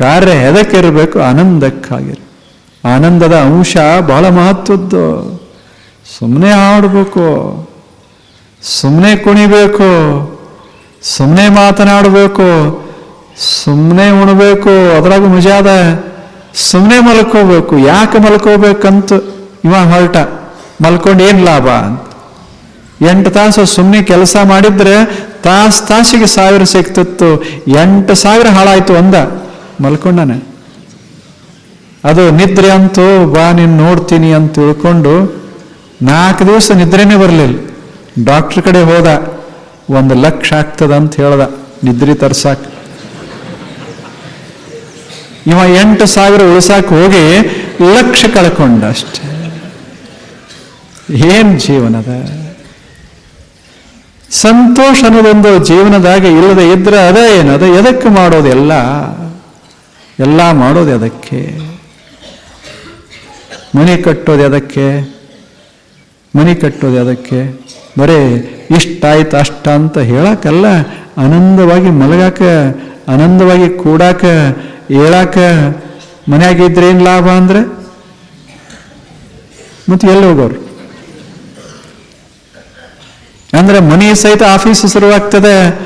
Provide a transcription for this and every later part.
ಕಾರ್ಯ ಎದಕ್ಕಿರಬೇಕು? ಆನಂದಕ್ಕಾಗಿರಿ ಆನಂದದ ಅಂಶ ಬಹಳ ಮಹತ್ವದ್ದು. ಸುಮ್ಮನೆ ಆಡಬೇಕು ಸುಮ್ಮನೆ ಕುಣಿಬೇಕು. ಸುಮ್ಮನೆ ಮಾತನಾಡಬೇಕು. ಸುಮ್ಮನೆ ಉಣಬೇಕು. ಅದ್ರಾಗ ಮಜಾದ ಸುಮ್ಮನೆ ಮಲ್ಕೋಬೇಕು. ಯಾಕೆ ಮಲ್ಕೋಬೇಕಂತ ಇವ ಹೊರಟ. ಮಲ್ಕೊಂಡು ಏನು ಲಾಭ ಅಂತ. ಎಂಟು ತಾಸು ಸುಮ್ಮನೆ ಕೆಲಸ ಮಾಡಿದ್ರೆ ತಾಸು ತಾಸಿಗೆ ಸಾವಿರ ಸಿಕ್ತಿತ್ತು ಎಂಟು ಸಾವಿರ ಹಾಳಾಯ್ತು ಅಂದ. ಮಲ್ಕೊಂಡನೆ. ಅದು ನಿದ್ರೆ ಅಂತೂ ಬಾ ನೀನು ನೋಡ್ತೀನಿ ಅಂತ ತಿಳ್ಕೊಂಡು ನಾಲ್ಕು ದಿವಸ ನಿದ್ರೆನೇ ಬರಲಿಲ್ಲ. ಡಾಕ್ಟ್ರ್ ಕಡೆ ಹೋದ. ಒಂದು ಲಕ್ಷ ಆಗ್ತದ ಅಂತ ಹೇಳ್ದ. ನಿದ್ರೆ ತರ್ಸಾಕ. ಇವ ಎಂಟು ಸಾವಿರ ಉಳಿಸಾಕ ಹೋಗಿ ಲಕ್ಷ ಕಳ್ಕೊಂಡ ಅಷ್ಟೇ. ಏನ್ ಜೀವನದ ಸಂತೋಷ ಅನ್ನೋದೊಂದು ಜೀವನದಾಗ ಇಲ್ಲದೆ ಇದ್ರೆ ಅದೇ ಏನದ ಎದಕ್ಕೆ ಮಾಡೋದೆಲ್ಲ ಎಲ್ಲ ಮಾಡೋದು ಅದಕ್ಕೆ. ಮನೆ ಕಟ್ಟೋದು ಅದಕ್ಕೆ. ಮನೆ ಕಟ್ಟೋದು ಅದಕ್ಕೆ. ಬರೀ ಇಷ್ಟಾಯ್ತು ಅಷ್ಟ ಅಂತ ಹೇಳಕ್ಕಲ್ಲ ಆನಂದವಾಗಿ ಮಲಗಾಕ, ಆನಂದವಾಗಿ ಕೂಡಾಕ ಹೇಳಾಕ ಮನೆಯಾಗಿದ್ರೆ ಏನು ಲಾಭ ಅಂದರೆ? ಮತ್ತು ಎಲ್ಲಿ ಹೋಗೋರು? ಅಂದ್ರೆ ಮನೆ ಸಹಿತ ಆಫೀಸ್ ಶುರುವಾಗ್ತದೆ,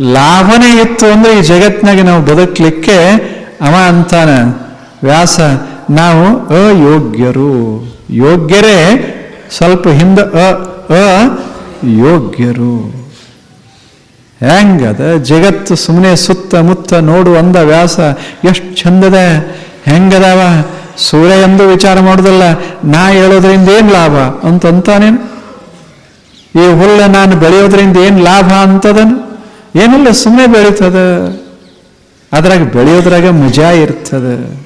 ಲಾಭನೇ ಇತ್ತು ಅಂದ್ರೆ ಈ ಜಗತ್ತಿನಾಗೆ ನಾವು ಬದುಕಲಿಕ್ಕೆ ಅವ ಅಂತಾನ, ವ್ಯಾಸ, ನಾವು ಅಯೋಗ್ಯರು. ಯೋಗ್ಯರೇ ಸ್ವಲ್ಪ ಹಿಂದೆ ಅ ಅ, ಯೋಗ್ಯರು. ಹೆಂಗದ? ಜಗತ್ತು ಸುಮ್ಮನೆ ಸುತ್ತ ಮುತ್ತ ನೋಡು ಅಂದ ವ್ಯಾಸ, ಎಷ್ಟು ಚಂದದ? ಹೆಂಗದವ? ಸೂರ್ಯ ಎಂದು ವಿಚಾರ ಮಾಡೋದಲ್ಲ, ನಾ ಹೇಳೋದ್ರಿಂದ ಏನು ಲಾಭ? ಅಂತ ಅಂತಾನೇನು? ಈ ಹುಲ್ಲ ನಾನು ಬೆಳೆಯೋದ್ರಿಂದ ಏನು ಲಾಭ ಅಂತದನು? ಏನಿಲ್ಲ ಸುಮ್ಮನೆ ಬೆಳೀತದ. ಅದ್ರಾಗ ಬೆಳೆಯೋದ್ರಾಗ ಮಜಾ ಇರ್ತದೆ.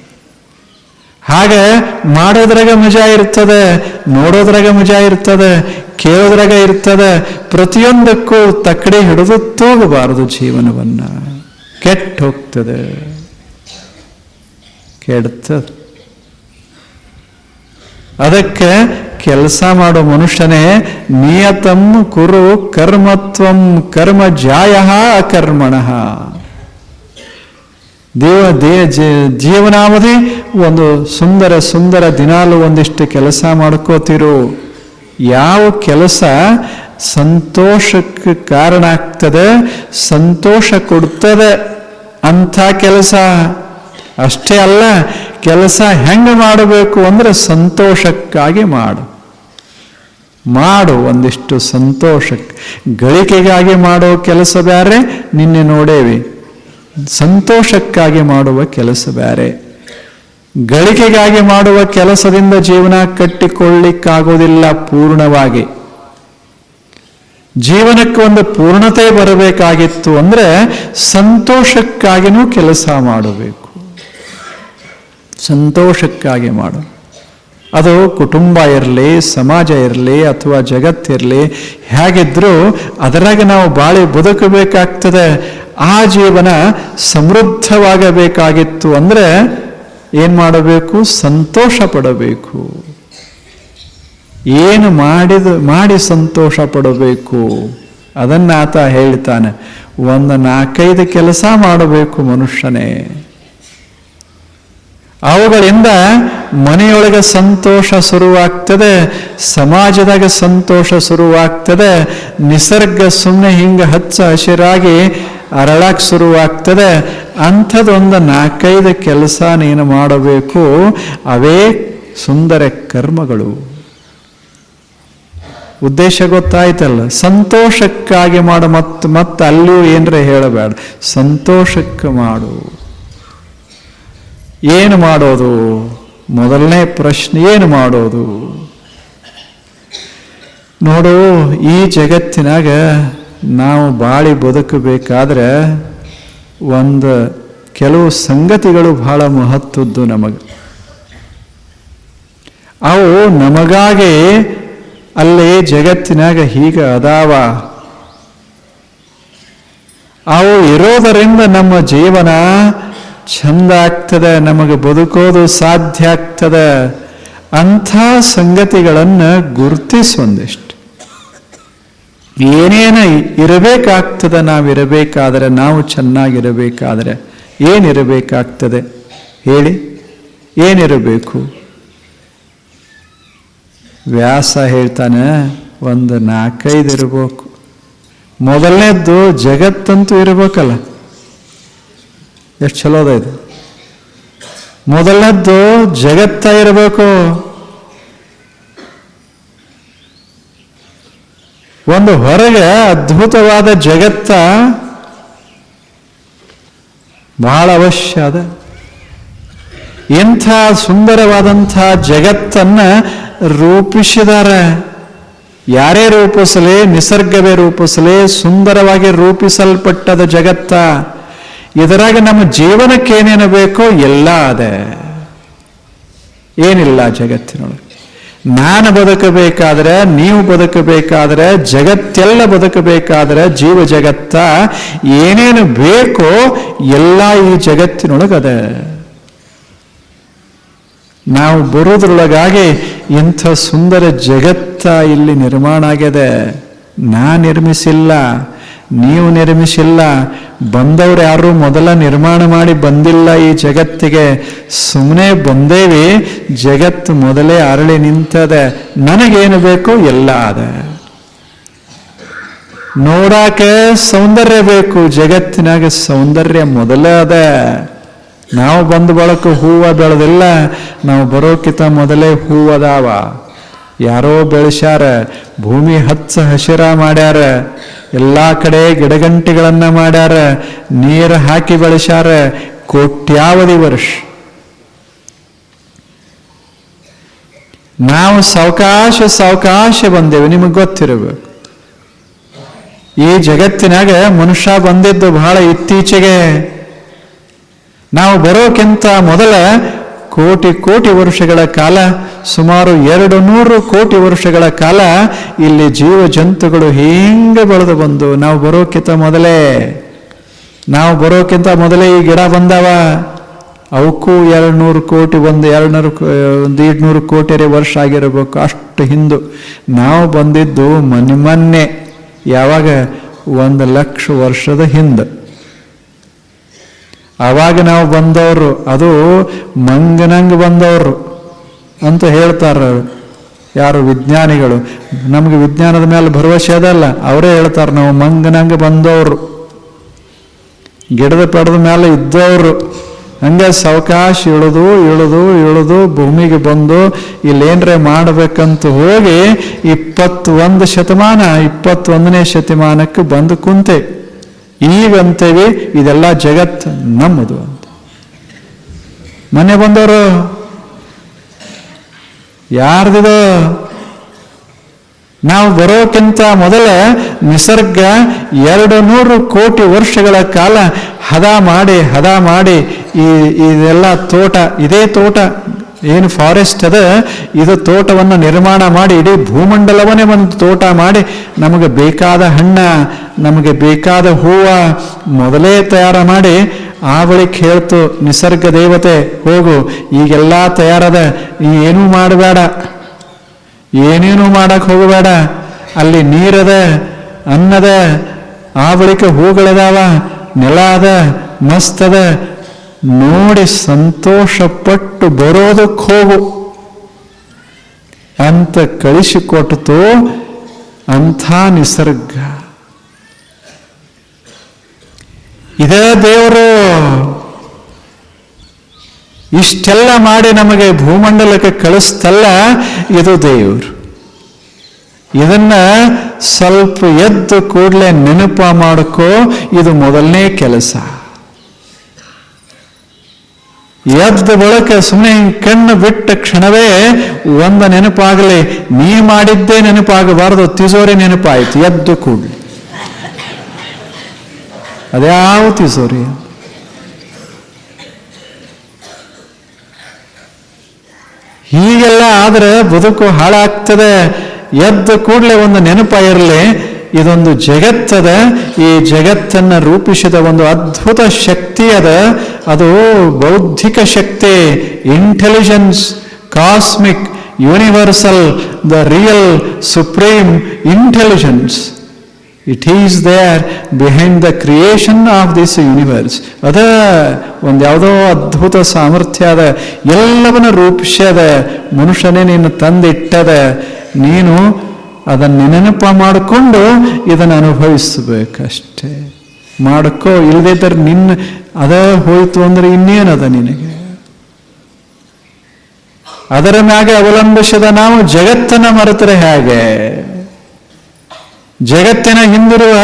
ಹಾಗೆ ಮಾಡೋದ್ರಾಗ ಮಜಾ ಇರ್ತದೆ, ನೋಡೋದ್ರಾಗ ಮಜಾ ಇರ್ತದೆ, ಕೇಳೋದ್ರಾಗ ಇರ್ತದೆ, ಪ್ರತಿಯೊಂದಕ್ಕೂ ತಕ್ಕಡಿ ಹಿಡಿದು ತೂಗಬಾರದು ಜೀವನವನ್ನ. ಕೆಟ್ಟ ಹೋಗ್ತದೆ. ಕೆಡ್ತದೆ. ಅದಕ್ಕೆ ಕೆಲಸ ಮಾಡೋ ಮನುಷ್ಯನೇ ನಿಯತಂ ಕುರು ಕರ್ಮತ್ವಂ ಕರ್ಮ ಜಾಯ ಅಕರ್ಮಣ. ದೇವ ದೇ ಜೀವನಾವಧಿ ಒಂದು ಸುಂದರ ಸುಂದರ ದಿನಾಲು ಒಂದಿಷ್ಟು ಕೆಲಸ ಮಾಡ್ಕೋತಿರು. ಯಾವ ಕೆಲಸ ಸಂತೋಷಕ್ಕೆ ಕಾರಣ ಆಗ್ತದೆ, ಸಂತೋಷ ಕೊಡ್ತದೆ ಅಂಥ ಕೆಲಸ. ಅಷ್ಟೇ ಅಲ್ಲ, ಕೆಲಸ ಹೆಂಗೆ ಮಾಡಬೇಕು ಅಂದ್ರೆ ಸಂತೋಷಕ್ಕಾಗಿ ಮಾಡು. ಮಾಡು ಒಂದಿಷ್ಟು ಸಂತೋಷಕ್ಕೆ ಗಳಿಕೆಗಾಗಿ ಮಾಡೋ ಕೆಲಸ ಬೇರೆ ನಿನ್ನೆ ನೋಡೇವಿ. ಸಂತೋಷಕ್ಕಾಗಿ ಮಾಡುವ ಕೆಲಸ ಬೇರೆ. ಗಳಿಕೆಗಾಗಿ ಮಾಡುವ ಕೆಲಸದಿಂದ ಜೀವನ ಕಟ್ಟಿಕೊಳ್ಳಿಕ್ಕಾಗೋದಿಲ್ಲ ಪೂರ್ಣವಾಗಿ. ಜೀವನಕ್ಕೆ ಒಂದು ಪೂರ್ಣತೆ ಬರಬೇಕಾಗಿತ್ತು ಅಂದ್ರೆ ಸಂತೋಷಕ್ಕಾಗಿನೂ ಕೆಲಸ ಮಾಡಬೇಕು. ಸಂತೋಷಕ್ಕಾಗಿ ಮಾಡು. ಅದು ಕುಟುಂಬ ಇರಲಿ, ಸಮಾಜ ಇರಲಿ ಅಥವಾ ಜಗತ್ತಿರಲಿ ಹೇಗಿದ್ರೂ ಅದರಾಗ ನಾವು ಬಾಳಿ ಬದುಕಬೇಕಾಗ್ತದೆ. ಆ ಜೀವನ ಸಮೃದ್ಧವಾಗಬೇಕಾಗಿತ್ತು ಅಂದ್ರೆ ಏನು ಮಾಡಬೇಕು? ಸಂತೋಷ ಪಡಬೇಕು ಏನು ಮಾಡಿದ, ಮಾಡಿ ಸಂತೋಷ ಪಡಬೇಕು ಅದನ್ನು ಆತ ಹೇಳ್ತಾನೆ. ಒಂದು ನಾಲ್ಕೈದು ಕೆಲಸ ಮಾಡಬೇಕು ಮನುಷ್ಯನೇ. ಅವುಗಳಿಂದ ಮನೆಯೊಳಗೆ ಸಂತೋಷ ಶುರುವಾಗ್ತದೆ, ಸಮಾಜದಾಗ ಸಂತೋಷ ಶುರುವಾಗ್ತದೆ, ನಿಸರ್ಗ ಸುಮ್ಮನೆ ಹಿಂಗೆ ಹಚ್ಚ ಹಸಿರಾಗಿ ಅರಳಾಗ್ ಶುರುವಾಗ್ತದೆ. ಅಂಥದ್ದೊಂದು ನಾಲ್ಕೈದು ಕೆಲಸ ನೀನು ಮಾಡಬೇಕು. ಅವೇ ಸುಂದರ ಕರ್ಮಗಳು. ಉದ್ದೇಶ ಗೊತ್ತಾಯ್ತಲ್ಲ? ಸಂತೋಷಕ್ಕಾಗಿ ಮಾಡು ಮತ್ತು ಮತ್ತೆ ಅಲ್ಲಿಯೂ ಏನರ ಹೇಳಬೇಡ. ಸಂತೋಷಕ್ಕೆ ಮಾಡು. ಏನು ಮಾಡೋದು? ಮೊದಲನೇ ಪ್ರಶ್ನೆ ಏನು ಮಾಡೋದು? ನೋಡು, ಈ ಜಗತ್ತಿನಾಗ ನಾವು ಬಾಳಿ ಬದುಕಬೇಕಾದ್ರೆ ಒಂದು ಕೆಲವು ಸಂಗತಿಗಳು ಬಹಳ ಮಹತ್ವದ್ದು ನಮಗೆ. ಅವು ನಮಗಾಗಿ ಅಲ್ಲಿ ಜಗತ್ತಿನಾಗ ಹೀಗೆ ಅದಾವ. ಅವು ಇರೋದರಿಂದ ನಮ್ಮ ಜೀವನ ಚಂದ ಆಗ್ತದೆ ನಮಗೆ ಬದುಕೋದು ಸಾಧ್ಯ ಆಗ್ತದೆ ಅಂಥ ಸಂಗತಿಗಳನ್ನು ಗುರುತಿಸೊಂದಿಷ್ಟು ಏನೇನು ಇರಬೇಕಾಗ್ತದೆ ನಾವಿರಬೇಕಾದರೆ, ನಾವು ಚೆನ್ನಾಗಿರಬೇಕಾದರೆ ಏನಿರಬೇಕಾಗ್ತದೆ ಹೇಳಿ. ಏನಿರಬೇಕು? ವ್ಯಾಸ ಹೇಳ್ತಾನೆ, ಒಂದು ನಾಲ್ಕೈದು ಇರಬೇಕು. ಮೊದಲನೇದ್ದು ಜಗತ್ತಂತೂ ಇರಬೇಕಲ್ಲ. ಎಷ್ಟು ಚಲೋ ಅದ ಇದು. ಮೊದಲನೇದ್ದು ಜಗತ್ತ ಇರಬೇಕು. ಒಂದು ಹೊರಗೆ ಅದ್ಭುತವಾದ ಜಗತ್ತ ಬಹಳ ಅವಶ್ಯ ಅದ. ಇಂಥ ಸುಂದರವಾದಂಥ ಜಗತ್ತನ್ನ ರೂಪಿಸಿದ್ದಾರೆ ಯಾರೇ ರೂಪಿಸಲಿ, ನಿಸರ್ಗವೇ ರೂಪಿಸಲಿ, ಸುಂದರವಾಗಿ ರೂಪಿಸಲ್ಪಟ್ಟದ ಜಗತ್ತ. ಇದರಾಗ ನಮ್ಮ ಜೀವನಕ್ಕೆ ಏನೇನು ಬೇಕೋ ಎಲ್ಲ ಅದೆ. ಏನಿಲ್ಲ ಜಗತ್ತಿನೊಳಗೆ. ನಾನು ಬದುಕಬೇಕಾದ್ರೆ, ನೀವು ಬದುಕಬೇಕಾದ್ರೆ, ಜಗತ್ತೆಲ್ಲ ಬದುಕಬೇಕಾದ್ರೆ, ಜೀವ ಜಗತ್ತ ಏನೇನು ಬೇಕೋ ಎಲ್ಲ ಈ ಜಗತ್ತಿನೊಳಗದೆ ನಾವು ಬರೋದ್ರೊಳಗಾಗಿ ಇಂಥ ಸುಂದರ ಜಗತ್ತ ಇಲ್ಲಿ ನಿರ್ಮಾಣ ಆಗಿದೆ. ನಾ ನಿರ್ಮಿಸಿಲ್ಲ. ನೀವು ನಿರ್ಮಿಸಿಲ್ಲ, ಬಂದವರು ಯಾರು ಮೊದಲ ನಿರ್ಮಾಣ ಮಾಡಿ ಬಂದಿಲ್ಲ ಈ ಜಗತ್ತಿಗೆ. ಸುಮ್ಮನೆ ಬಂದೇವಿ, ಜಗತ್ತು ಮೊದಲೇ ಅರಳಿ ನಿಂತದೆ. ನನಗೇನು ಬೇಕು? ಎಲ್ಲ ಅದ. ನೋಡಕ್ಕೆ ಸೌಂದರ್ಯ ಬೇಕು? ಜಗತ್ತಿನಾಗ ಸೌಂದರ್ಯ ಮೊದಲೇ ಅದ. ನಾವು ಬಂದ ಬಳಕ ಹೂವ ಬೆಳೆದಿಲ್ಲ, ನಾವು ಬರೋಕ್ಕಿಂತ ಮೊದಲೇ ಹೂವದಾವ. ಯಾರೋ ಬೆಳೆಸ್ಯಾರ, ಭೂಮಿ ಹಚ್ಚ ಹಸಿರ ಮಾಡ್ಯಾರ, ಎಲ್ಲ ಕಡೆ ಗಿಡಗಂಟಿಗಳನ್ನ ಮಾಡ್ಯಾರ, ನೀರು ಹಾಕಿ ಬೆಳೆಸ್ಯಾರ, ಕೋಟ್ಯಾವಧಿ ವರ್ಷ. ನಾವು ಸಾವಕಾಶ ಸಾವಕಾಶ ಬಂದೇವೆ, ನಿಮಗೆ ಗೊತ್ತಿರಬೇಕು. ಈ ಜಗತ್ತಿನಾಗ ಮನುಷ್ಯ ಬಂದಿದ್ದು ಬಹಳ ಇತ್ತೀಚೆಗೆ. ನಾವು ಬರೋಕ್ಕಿಂತ ಮೊದಲ ಕೋಟಿ ಕೋಟಿ ವರ್ಷಗಳ ಕಾಲ, ಸುಮಾರು ಎರಡು ನೂರು ಕೋಟಿ ವರ್ಷಗಳ ಕಾಲ, ಇಲ್ಲಿ ಜೀವ ಜಂತುಗಳು ಹಿಂಗೆ ಬೆಳೆದು ಬಂದು, ನಾವು ಬರೋಕ್ಕಿಂತ ಮೊದಲೇ, ನಾವು ಬರೋಕ್ಕಿಂತ ಮೊದಲೇ ಈ ಗಿಡ ಬಂದವ. ಅವಕ್ಕೂ ಎರಡು ನೂರು ಕೋಟಿ ಒಂದು ಎರಡು ನೂರು ಒಂದು ಎರಡು ನೂರು ಕೋಟಿ ವರ್ಷ ಆಗಿರಬೇಕು, ಅಷ್ಟು ಹಿಂದು. ನಾವು ಬಂದಿದ್ದು ಮನೆ ಮೊನ್ನೆ ಯಾವಾಗ? ಒಂದು ಲಕ್ಷ ವರ್ಷದ ಹಿಂದೆ. ಆವಾಗ ನಾವು ಬಂದವರು, ಅದು ಮಂಗನಂಗೆ ಬಂದವರು ಅಂತ ಹೇಳ್ತಾರೆ ಯಾರು ವಿಜ್ಞಾನಿಗಳು. ನಮಗೆ ವಿಜ್ಞಾನದ ಮೇಲೆ ಭರವಸೆ ಅದಲ್ಲ, ಅವರೇ ಹೇಳ್ತಾರೆ ನಾವು ಮಂಗನಂಗೆ ಬಂದವರು. ಗಿಡದ ಪಡೆದ ಮೇಲೆ ಇದ್ದವರು. ಹಂಗೆ ಸಾವಕಾಶ ಇಳಿದು ಇಳಿದು ಇಳಿದು, ಭೂಮಿಗೆ ಬಂದು ಇಲ್ಲೇನ್ರೆ ಮಾಡಬೇಕಂತ ಹೋಗಿ ಇಪ್ಪತ್ತೊಂದು ಶತಮಾನ, ಇಪ್ಪತ್ತೊಂದನೇ ಶತಮಾನಕ್ಕೆ ಬಂದು ಕುಂತೆ. ಈಗಂತೇವಿ ಇದೆಲ್ಲ ಜಗತ್ ನಮ್ಮದು ಅಂತ. ಮನೆ ಬಂದವರು ಯಾರ್ದಿದು ನಾವು ಬರೋಕ್ಕಿಂತ ಮೊದಲ ನಿಸರ್ಗ ಎರಡು ನೂರು ಕೋಟಿ ವರ್ಷಗಳ ಕಾಲ ಹದ ಮಾಡಿ ಹದ ಮಾಡಿ ಈ ಇದೆಲ್ಲ ತೋಟ, ಇದೇ ತೋಟ ಏನು ಫಾರೆಸ್ಟ್ ಅದ? ಇದು ತೋಟವನ್ನು ನಿರ್ಮಾಣ ಮಾಡಿ, ಇಡೀ ಭೂಮಂಡಲವನ್ನೇ ಒಂದು ತೋಟ ಮಾಡಿ, ನಮಗೆ ಬೇಕಾದ ಹಣ್ಣ, ನಮಗೆ ಬೇಕಾದ ಹೂವ ಮೊದಲೇ ತಯಾರು ಮಾಡಿ, ಆ ಬಳಿಕ ಹೇಳ್ತು, ನಿಸರ್ಗ ದೇವತೆ, ಹೋಗು, ಈಗೆಲ್ಲ ತಯಾರದ ಏನೂ ಮಾಡಬೇಡ, ಏನೇನು ಮಾಡಕ್ಕೆ ಹೋಗಬೇಡ, ಅಲ್ಲಿ ನೀರದ, ಅನ್ನದ, ಆ ಬಳಿಕ ಹೂಗಳದಾವ ನೆಲ ಅದ ಮಸ್ತದ ನೋಡಿ ಸಂತೋಷಪಟ್ಟು ಬರೋದಕ್ಕೆ ಹೋಗು. ಅಂತ ಕಳಿಸಿಕೊಟ್ಟಿತು ಅಂಥ ನಿಸರ್ಗ. ಇದೇ ದೇವರು ಇಷ್ಟೆಲ್ಲ ಮಾಡಿ ನಮಗೆ ಭೂಮಂಡಲಕ್ಕೆ ಕಳಿಸ್ತಲ್ಲ, ಇದು ದೇವರು. ಇದನ್ನ ಸ್ವಲ್ಪ ಎದ್ದು ಕೂಡಲೇ ನೆನಪ ಮಾಡಕೋ, ಇದು ಮೊದಲನೇ ಕೆಲಸ. ಎದ್ದ ಬಳಕ ಸುಮ್ಮನೆ ಕಣ್ಣು ಬಿಟ್ಟ ಕ್ಷಣವೇ ಒಂದ ನೆನಪಾಗಲಿ, ನೀ ಮಾಡಿದ್ದೇ ನೆನಪಾಗಬಾರದು, ತಿಸೋರಿ ನೆನಪಾಯಿತು, ಎದ್ದು ಕೂಡಲಿ. ಅದ್ಯಾವ ತಿಸೋರಿ? ಹೀಗೆಲ್ಲ ಆದ್ರೆ ಬದುಕು ಹಾಳಾಗ್ತದೆ. ಎದ್ದ ಕೂಡಲೇ ಒಂದು ನೆನಪ ಇರಲಿ ಇದೊಂದು ಜಗತ್ತದ, ಈ ಜಗತ್ತನ್ನ ರೂಪಿಸಿದ ಒಂದು ಅದ್ಭುತ ಶಕ್ತಿ ಅದ. ಅದು ಬೌದ್ಧಿಕ ಶಕ್ತಿ intelligence cosmic universal the real supreme intelligence it is there behind the creation of this universe ಅದ ಒಂದು ಯಾವುದೋ ಅದ್ಭುತ ಸಾಮರ್ಥ್ಯ ಅದ. ಎಲ್ಲವನ್ನ ರೂಪಿಸ್ಯದ, ಮನುಷ್ಯನೇ ನೀನು ತಂದಿಟ್ಟದ. ನೀನು ಅದನ್ನು ನೆನಪ ಮಾಡಿಕೊಂಡು ಇದನ್ನು ಅನುಭವಿಸಬೇಕಷ್ಟೇ. ಮಾಡ್ಕೋ ಇಲ್ಲದಿದ್ದರೆ ನಿನ್ನ, ಅದೇ ಹೋಯ್ತು ಅಂದ್ರೆ ಇನ್ನೇನದ ನಿನಗೆ? ಅದರ ಮ್ಯಾಗೆ ಅವಲಂಬಿಸಿದ ನಾವು ಜಗತ್ತನ್ನ ಮರೆತರೆ ಹೇಗೆ? ಜಗತ್ತಿನ ಹಿಂದಿರುವ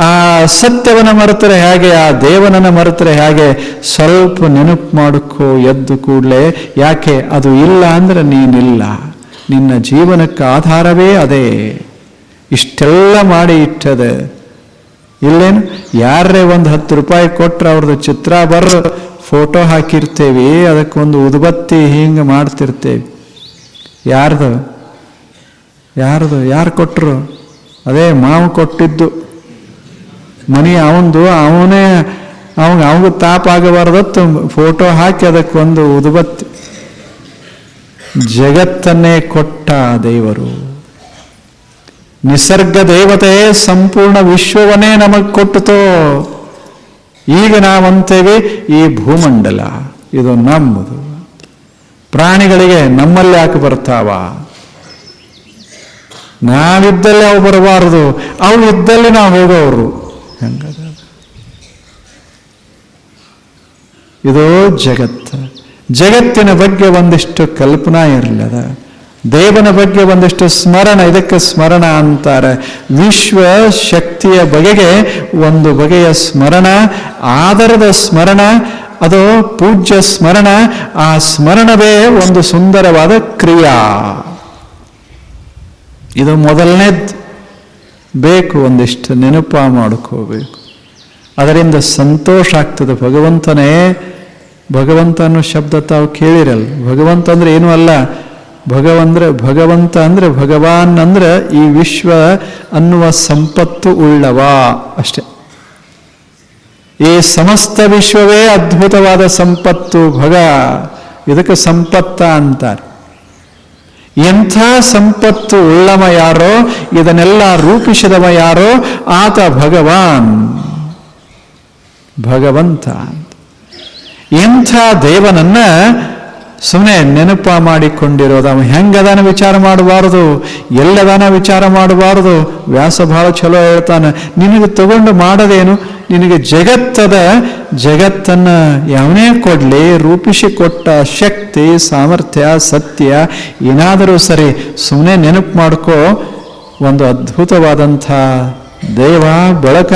ಆ ಸತ್ಯವನ್ನ ಮರೆತರೆ ಹೇಗೆ? ಆ ದೇವನನ್ನ ಮರೆತರೆ ಹೇಗೆ? ಸ್ವಲ್ಪ ನೆನಪು ಮಾಡಿಕೋ ಎದ್ದು ಕೂಡಲೇ. ಯಾಕೆ? ಅದು ಇಲ್ಲ ಅಂದ್ರೆ ನೀನಿಲ್ಲ. ನಿನ್ನ ಜೀವನಕ್ಕೆ ಆಧಾರವೇ ಅದೇ. ಇಷ್ಟೆಲ್ಲ ಮಾಡಿ ಇಟ್ಟದೆ. ಇಲ್ಲೇನು? ಯಾರೇ ಒಂದು ಹತ್ತು ರೂಪಾಯಿ ಕೊಟ್ರೆ ಅವ್ರದ್ದು ಚಿತ್ರ ಬರೋ ಫೋಟೋ ಹಾಕಿರ್ತೇವಿ, ಅದಕ್ಕೊಂದು ಉದ್ಬತ್ತಿ ಹಿಂಗೆ ಮಾಡ್ತಿರ್ತೇವೆ. ಯಾರ್ದು? ಯಾರ್ದು? ಯಾರು ಕೊಟ್ಟರು ಅದೇ ಮಾವು ಕೊಟ್ಟಿದ್ದು. ಮನೆ ಅವಂದು, ಅವನೇ, ಅವಂಗೆ ಅವಂಗೆ ತಾಪ ಆಗಬಾರ್ದತ್ತು, ಫೋಟೋ ಹಾಕಿ ಅದಕ್ಕೊಂದು ಉದ್ಬತ್ತಿ. ಜಗತ್ತನ್ನೇ ಕೊಟ್ಟ ದೇವರು. ನಿಸರ್ಗ ದೇವತೆ ಸಂಪೂರ್ಣ ವಿಶ್ವವನ್ನೇ ನಮಗೆ ಕೊಟ್ಟಿತು. ಈಗ ನಾವಂತೇವೆ ಈ ಭೂಮಂಡಲ. ಇದು ನಮ್ಮದು. ಪ್ರಾಣಿಗಳಿಗೆ ನಮ್ಮಲ್ಲಿ ಯಾಕೆ ಬರ್ತಾವ. ನಾವಿದ್ದಲ್ಲಿ ಅವು ಬರಬಾರದು. ಅವು ಇದ್ದಲ್ಲಿ ನಾವು ಹೋಗೋರು. ಹೆಂಗದ ಇದು ಜಗತ್ತು. ಜಗತ್ತಿನ ಬಗ್ಗೆ ಒಂದಿಷ್ಟು ಕಲ್ಪನಾ ಇರಲಿಲ್ಲ ದೇವನ ಬಗ್ಗೆ ಒಂದಿಷ್ಟು ಸ್ಮರಣ, ಇದಕ್ಕೆ ಸ್ಮರಣ ಅಂತಾರೆ. ವಿಶ್ವ ಶಕ್ತಿಯ ಬಗೆಗೆ ಒಂದು ಬಗೆಯ ಸ್ಮರಣ, ಆದರದ ಸ್ಮರಣ, ಅದು ಪೂಜ್ಯ ಸ್ಮರಣ, ಆ ಸ್ಮರಣವೇ ಒಂದು ಸುಂದರವಾದ ಕ್ರಿಯಾ. ಇದು ಮೊದಲನೇದ್ದು ಬೇಕು ಒಂದಿಷ್ಟು ನೆನಪ ಮಾಡ್ಕೋಬೇಕು. ಅದರಿಂದ ಸಂತೋಷ ಆಗ್ತದೆ ಭಗವಂತನೇ. ಭಗವಂತ ಅನ್ನೋ ಶಬ್ದ ತಾವು ಕೇಳಿರಲ್ಲ. ಭಗವಂತ ಅಂದ್ರೆ ಏನೂ ಅಲ್ಲ? ಭಗವಂದ್ರೆ, ಭಗವಂತ ಅಂದ್ರೆ ಭಗವಾನ್ ಅಂದ್ರೆ ಈ ವಿಶ್ವ ಅನ್ನುವ ಸಂಪತ್ತು ಉಳ್ಳವ ಅಷ್ಟೆ. ಈ ಸಮಸ್ತ ವಿಶ್ವವೇ ಅದ್ಭುತವಾದ ಸಂಪತ್ತು ಭಗ. ಇದಕ್ಕೆ ಸಂಪತ್ತ ಅಂತಾರೆ. ಎಂಥ ಸಂಪತ್ತು ಉಳ್ಳವ ಯಾರೋ, ಇದನ್ನೆಲ್ಲ ರೂಪಿಸಿದವ ಯಾರೋ, ಆತ ಭಗವಾನ್. ಭಗವಂತ. ಎಂಥ ದೇವನನ್ನ ಸುಮ್ಮನೆ ನೆನಪ ಮಾಡಿಕೊಂಡಿರೋದು. ಅವ ಹೆಂಗದಾನ ವಿಚಾರ ಮಾಡಬಾರದು ಎಲ್ಲದಾನ ವಿಚಾರ ಮಾಡಬಾರದು ವ್ಯಾಸ ಭಾಳ ಚಲೋ ಹೇಳ್ತಾನೆ. ನಿನಗೆ ತಗೊಂಡು ಮಾಡದೇನು? ನಿನಗೆ ಜಗತ್ತದ ಜಗತ್ತನ್ನ ಯಾವನೇ ಕೊಡ್ಲಿ, ರೂಪಿಸಿ ಕೊಟ್ಟ ಶಕ್ತಿ, ಸಾಮರ್ಥ್ಯ, ಸತ್ಯ ಏನಾದರೂ ಸರಿ ಸುಮ್ಮನೆ ನೆನಪು ಮಾಡ್ಕೋ. ಒಂದು ಅದ್ಭುತವಾದಂಥ ದೇವ, ಬೆಳಕ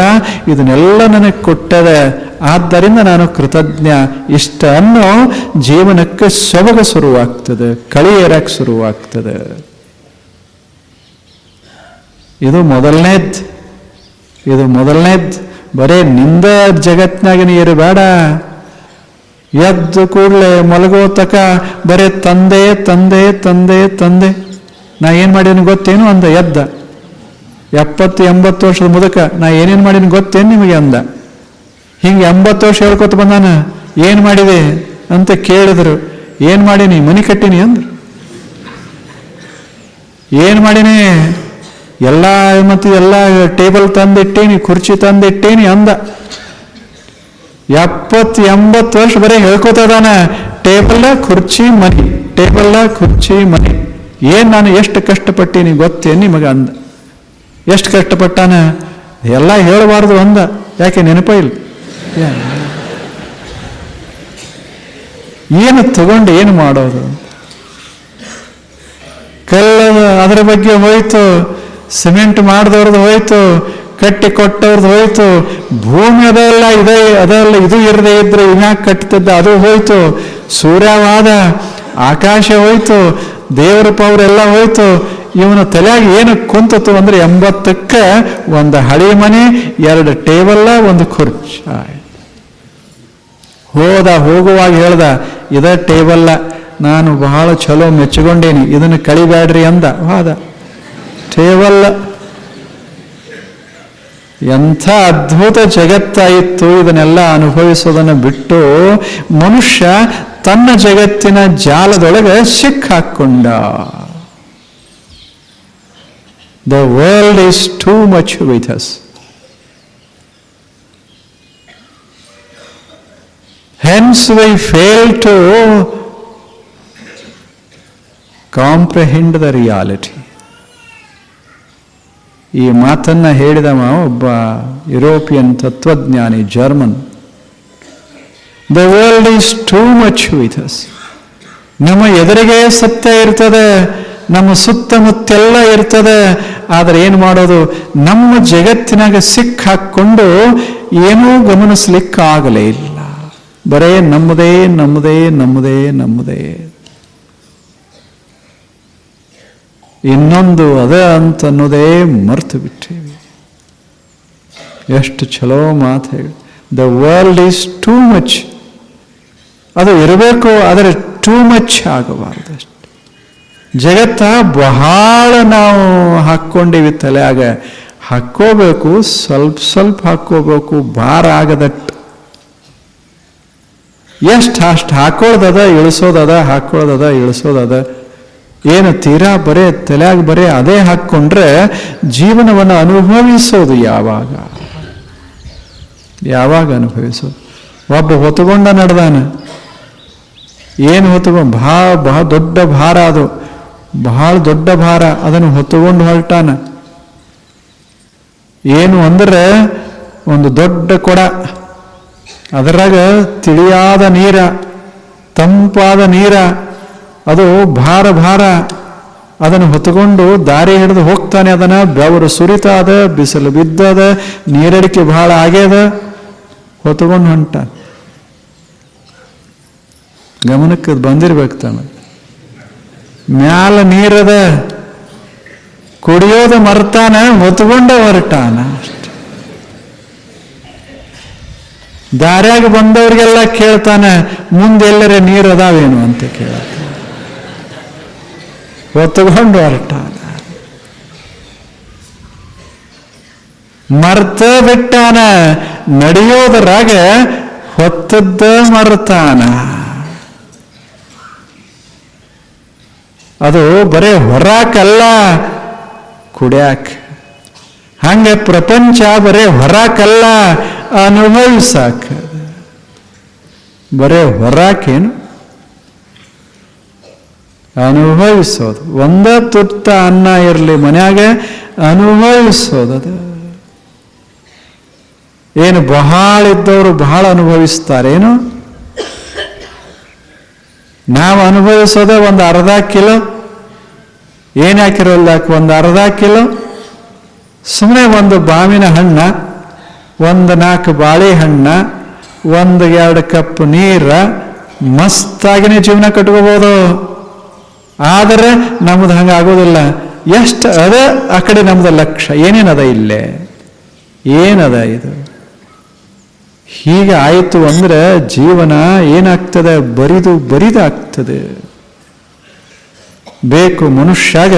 ಇದನ್ನೆಲ್ಲ ನನಗೆ ಕೊಟ್ಟದೆ. ಆದ್ದರಿಂದ ನಾನು ಕೃತಜ್ಞ. ಇಷ್ಟ ಅನ್ನೋ ಜೀವನಕ್ಕೆ ಸೊಬಗ ಶುರುವಾಗ್ತದೆ ಕಳಿಯೇರಕ್ಕೆ ಶುರುವಾಗ್ತದೆ. ಇದು ಮೊದಲನೇದ್. ಇದು ಮೊದಲನೇದ್. ಬರೇ ನಿಂದ ಜಗತ್ನಾಗ ನೀರು ಬೇಡ. ಎದ್ದು ಕೂಡಲೇ ಮಲಗೋ ತಕ ಬರೇ ತಂದೆ ತಂದೆ ತಂದೆ ತಂದೆ. ನಾ ಏನು ಮಾಡೀನಿ ಗೊತ್ತೇನು ಅಂದ, ಎದ್ದ. ಎಪ್ಪತ್ತು ಎಂಬತ್ತು ವರ್ಷದ ಮುದಕ, ನಾ ಏನೇನು ಮಾಡೀನಿ ಗೊತ್ತೇನು ನಿಮಗೆ ಅಂದ. ಹಿಂಗೆ ಎಂಬತ್ತು ವರ್ಷ ಹೇಳ್ಕೊತ ಬಂದಾನ, ಏನು ಮಾಡಿದೆ ಅಂತ ಕೇಳಿದ್ರು. ಏನು ಮಾಡೀನಿ? ಮನಿ ಕಟ್ಟಿನಿ ಅಂದ್ರು. ಏನು ಮಾಡೀನಿ? ಎಲ್ಲ ಮತ್ತು ಎಲ್ಲ ಟೇಬಲ್ ತಂದಿಟ್ಟೇನಿ, ಕುರ್ಚಿ ತಂದಿಟ್ಟೇನಿ ಅಂದ. ಎಪ್ಪತ್ತು ಎಂಬತ್ತು ವರ್ಷ ಬರೀ ಹೇಳ್ಕೊತದಾನ ಟೇಬಲ್ ಕುರ್ಚಿ ಮನಿ ಟೇಬಲ್ಲ ಕುರ್ಚಿ ಮನಿ. ಏನ್ ನಾನು ಎಷ್ಟು ಕಷ್ಟಪಟ್ಟೀನಿ ಗೊತ್ತೇನು ನಿಮಗೆ ಅಂದ. ಎಷ್ಟು ಕಷ್ಟಪಟ್ಟಾನ? ಎಲ್ಲ ಹೇಳಬಾರ್ದು ಅಂದ. ಯಾಕೆ ನೆನಪ ಇಲ್ಲ. ಏನು ತಗೊಂಡು ಏನು ಮಾಡೋದು ಕಲ್ಲದ ಅದರ ಬಗ್ಗೆ ಹೋಯ್ತು, ಸಿಮೆಂಟ್ ಮಾಡಿದವ್ರದ್ದು ಹೋಯ್ತು, ಕಟ್ಟಿ ಕೊಟ್ಟವ್ರದ್ದು ಹೋಯ್ತು, ಭೂಮಿ ಅದೆಲ್ಲ ಇದೆ, ಅದೆಲ್ಲ ಇದು ಇರದೇ ಇದ್ರೆ ಇನ್ಯಾಕ್ ಕಟ್ತಿದ್ದ ಅದು ಹೋಯ್ತು, ಸೂರ್ಯವಾದ ಆಕಾಶ ಹೋಯ್ತು, ದೇವರ ಪವರ್ ಎಲ್ಲ ಹೋಯ್ತು, ಇವನ ತಲೆಯಾಗಿ ಏನು ಕುಂತತು ಅಂದ್ರೆ ಎಂಬತ್ತಕ್ಕೆ ಒಂದು ಹಳಿ ಮನೆ, ಎರಡು ಟೇಬಲ್ಲ ಒಂದು ಆಯ್ತು. ಹೋದ ಹೋಗುವಾಗ ಹೇಳ್ದ, ಇದ ಟೇಬಲ್ಲ ನಾನು ಬಹಳ ಚಲೋ ಮೆಚ್ಚಿಕೊಂಡೇನಿ ಇದನ್ನು ಕಳಿಬ್ಯಾಡ್ರಿ ಅಂದ. ಹೋದ. ಟೇಬಲ್ ಎಂಥ ಅದ್ಭುತ ಜಗತ್ತಾಯಿತ್ತು ಇದನ್ನೆಲ್ಲ ಅನುಭವಿಸೋದನ್ನು ಬಿಟ್ಟು ಮನುಷ್ಯ ತನ್ನ ಜಗತ್ತಿನ ಜಾಲದೊಳಗೆ ಸಿಕ್ಕಾಕೊಂಡ. The world is too much with us hence they fail to comprehend the reality ಈ ಮಾತನ್ನು ಹೇಳಿದವ ಒಬ್ಬ European ತತ್ವಜ್ಞಾನಿ German the world is too much with us ನಮ್ಮ ಎದುರಿಗೆ ಸತ್ಯ ಇರ್ತದೆ, ನಮ್ಮ ಸುತ್ತಮುತ್ತೆಲ್ಲ ಇರ್ತದೆ, ಆದರೆ ಏನು ಮಾಡೋದು? ನಮ್ಮ ಜಗತ್ತಿನಾಗ ಸಿಕ್ಕಾಕ್ಕೊಂಡು ಏನೂ ಗಮನಿಸ್ಲಿಕ್ಕಾಗಲೇ ಇಲ್ಲ. ಬರೇ ನಮ್ಮದೇ ನಮ್ಮದೇ ನಮ್ಮದೇ ನಮ್ಮದೇ. ಇನ್ನೊಂದು ಅದ ಅಂತನ್ನೋದೇ ಮರ್ತು ಬಿಟ್ಟೇವಿ. ಎಷ್ಟು ಚಲೋ ಮಾತು ಹೇಳಿ. The world is too much ಅದು ಇರಬೇಕು, ಆದರೆ ಟೂ ಮಚ್ ಆಗಬಾರ್ದು ಅಷ್ಟೆ. ಜಗತ್ತ ಬಹಳ ನಾವು ಹಾಕ್ಕೊಂಡಿವಿ ತಲೆಯಾಗ. ಹಾಕ್ಕೋಬೇಕು, ಸ್ವಲ್ಪ ಸ್ವಲ್ಪ ಹಾಕ್ಕೋಬೇಕು, ಭಾರ ಆಗದಟ್ಟು ಎಷ್ಟು ಅಷ್ಟು ಹಾಕೊಳ್ಳೋದದ ಇಳಿಸೋದದ ಹಾಕೊಳ್ಳೋದದ ಇಳಿಸೋದದ. ಏನು ತೀರಾ ಬರೇ ತಲೆಯಾಗ ಬರೇ ಅದೇ ಹಾಕ್ಕೊಂಡ್ರೆ ಜೀವನವನ್ನು ಅನುಭವಿಸೋದು ಯಾವಾಗ? ಯಾವಾಗ ಅನುಭವಿಸೋದು? ಒಬ್ಬ ಹೊತ್ತುಕೊಂಡ ನಡೆದಾನ. ಏನು ಹೊತ್ತುಕೊಂಡು ಬಹಳ ಬಹಳ ದೊಡ್ಡ ಭಾರ ಅದು. ಬಹಳ ದೊಡ್ಡ ಭಾರ. ಅದನ್ನು ಹೊತ್ತುಕೊಂಡು ಹೊರಟಾನ. ಏನು ಅಂದ್ರೆ ಒಂದು ದೊಡ್ಡ ಕೊಡ. ಅದರಾಗ ತಿಳಿಯಾದ ನೀರ, ತಂಪಾದ ನೀರ, ಅದು ಭಾರ ಭಾರ, ಅದನ್ನು ಹೊತ್ತುಕೊಂಡು ದಾರಿ ಹಿಡಿದು ಹೋಗ್ತಾನೆ ಅದನ್ನು. ಬೆವರು ಸುರಿತಾದ, ಬಿಸಿಲು ಬಿದ್ದದ, ನೀರಡಿಕೆ ಬಹಳ ಆಗ್ಯದ, ಹೊತ್ತುಕೊಂಡು ಹೊಂಟ ಗಮನಕ್ಕೆ ಬಂದಿರ್ಬೇಕು ತಾನ. ಮ್ಯಾಲ ನೀರದ ಕುಡಿಯೋದು ಮರ್ತಾನ ಹೊತ್ಕೊಂಡ ಹೊರಟಾನ ಅಷ್ಟೆ ದಾರ್ಯಾಗ ಬಂದವ್ರಿಗೆಲ್ಲ ಕೇಳ್ತಾನೆ, ಮುಂದೆಲ್ಲರೆ ನೀರು ಅದಾವೇನು? ಅಂತ ಕೇಳ್ತಾನೆ. ಹೊತ್ತುಕೊಂಡು ಹೊರಟಾನ. ಮರ್ತ ಬಿಟ್ಟಾನ. ನಡೆಯೋದರಾಗ ಹೊತ್ತದ್ದ ಮರ್ತಾನ. ಅದು ಬರೇ ಹೊರಾಕಲ್ಲ, ಕುಡ್ಯಾಕ. ಹಂಗೆ ಪ್ರಪಂಚ ಬರೇ ಹೊರಾಕಲ್ಲ ಅನುಭವಿಸಾಕ ಬರೇ ಹೊರಾಕೇನು? ಅನುಭವಿಸೋದು. ಒಂದ ತುತ್ತ ಅನ್ನ ಇರಲಿ ಮನ್ಯಾಗ ಅನುಭವಿಸೋದದ ಏನು ಬಹಳ ಇದ್ದವರು ಬಹಳ ಅನುಭವಿಸ್ತಾರೇನು ನಾವು ಅನುಭವಿಸೋದೇ ಒಂದು ಅರ್ಧ ಕಿಲೋ. ಏನು ಹಾಕಿರೋಲ್ಲ ಒಂದು ಅರ್ಧ ಕಿಲೋ? ಸುಮ್ಮನೆ ಒಂದು ಬಾವಿನ ಹಣ್ಣ, ಒಂದು ನಾಲ್ಕು ಬಾಳೆಹಣ್ಣ ಒಂದು ಎರಡು ಕಪ್ ನೀರ ಮಸ್ತಾಗಿನೇ ಜೀವನ ಕಟ್ಕೋಬೋದು. ಆದರೆ ನಮ್ದು ಹಂಗೆ ಆಗೋದಿಲ್ಲ. ಎಷ್ಟು ಅದ, ಆ ಕಡೆ ನಮ್ದು ಲಕ್ಷ್ಯ ಏನೇನದ ಇಲ್ಲೇ? ಏನದ ಇದು? ಹೀಗೆ ಆಯಿತು ಅಂದ್ರೆ ಜೀವನ ಏನಾಗ್ತದೆ? ಬರಿದು ಬರಿದಾಗ್ತದೆ ಬೇಕು ಮನುಷ್ಯಾಗ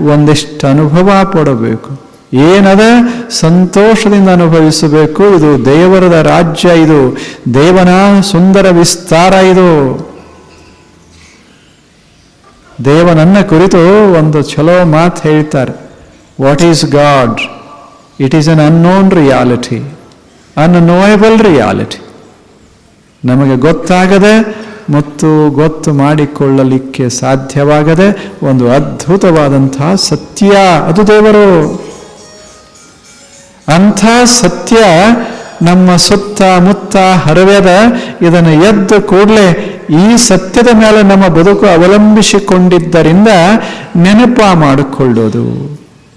ಒಂದಿಷ್ಟು ಅನುಭವ ಪಡಬೇಕು. ಏನದ? ಸಂತೋಷದಿಂದ ಅನುಭವಿಸಬೇಕು. ಇದು ದೇವರದ ರಾಜ್ಯ, ಇದು ದೇವನ ಸುಂದರ ವಿಸ್ತಾರ, ಇದು. ದೇವನನ್ನ ಕುರಿತು ಒಂದು ಚಲೋ ಮಾತು ಹೇಳ್ತಾರೆ. What is God it is un unknown reality unknowable reality ನಮಗೆ ಗೊತ್ತಾಗದೆ ಮತ್ತು ಗೊತ್ತು ಮಾಡಿಕೊಳ್ಳಲಿಕ್ಕೆ ಸಾಧ್ಯವಾಗದೆ ಒಂದು ಅದ್ಭುತವಾದಂತಹ ಸತ್ಯ. ಅದು ದೇವರು. ಅಂಥ ಸತ್ಯ ನಮ್ಮ ಸುತ್ತ ಮುತ್ತ ಹರವೆದ, ಇದನ್ನು ಎದ್ದು ಕೂಡಲೇ ಈ ಸತ್ಯದ ಮೇಲೆ ನಮ್ಮ ಬದುಕು ಅವಲಂಬಿಸಿಕೊಂಡಿದ್ದರಿಂದ ನೆನಪ ಮಾಡಿಕೊಳ್ಳೋದು.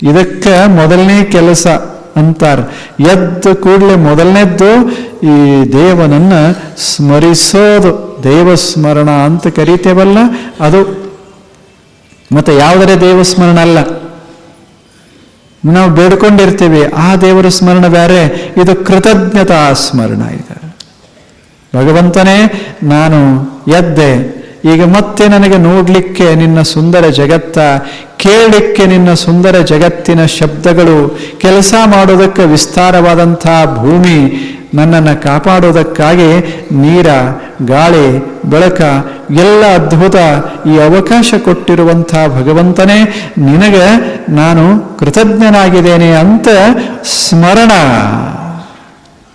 ಇದಕ್ಕೆ ಮೊದಲನೇ ಕೆಲಸ ಅಂತಾರೆ. ಎದ್ದು ಕೂಡಲೇ ಮೊದಲನೇದ್ದು ಈ ದೇವನನ್ನ ಸ್ಮರಿಸೋದು. ದೇವಸ್ಮರಣ ಅಂತ ಕರಿತೇವಲ್ಲ ಅದು. ಮತ್ತೆ ಯಾವುದರೇ ದೇವಸ್ಮರಣ ಅಲ್ಲ. ನಾವು ಬೇಡ್ಕೊಂಡಿರ್ತೀವಿ, ಆ ದೇವರ ಸ್ಮರಣ ಬೇರೆ, ಇದು ಕೃತಜ್ಞತಾ ಸ್ಮರಣ ಇದೆ. ಭಗವಂತನೇ, ನಾನು ಎದ್ದೆ, ಈಗ ಮತ್ತೆ ನನಗೆ ನೋಡ್ಲಿಕ್ಕೆ ನಿನ್ನ ಸುಂದರ ಜಗತ್ತ, ಕೇಳಲಿಕ್ಕೆ ನಿನ್ನ ಸುಂದರ ಜಗತ್ತಿನ ಶಬ್ದಗಳು, ಕೆಲಸ ಮಾಡೋದಕ್ಕೆ ವಿಸ್ತಾರವಾದಂತಹ ಭೂಮಿ ನನ್ನನ್ನು ಕಾಪಾಡೋದಕ್ಕಾಗಿ ನೀರ, ಗಾಳಿ, ಬೆಳಕ, ಎಲ್ಲ ಅದ್ಭುತ ಈ ಅವಕಾಶ ಕೊಟ್ಟಿರುವಂಥ ಭಗವಂತನೇ, ನಿನಗೆ ನಾನು ಕೃತಜ್ಞನಾಗಿದ್ದೇನೆ ಅಂತ ಸ್ಮರಣ.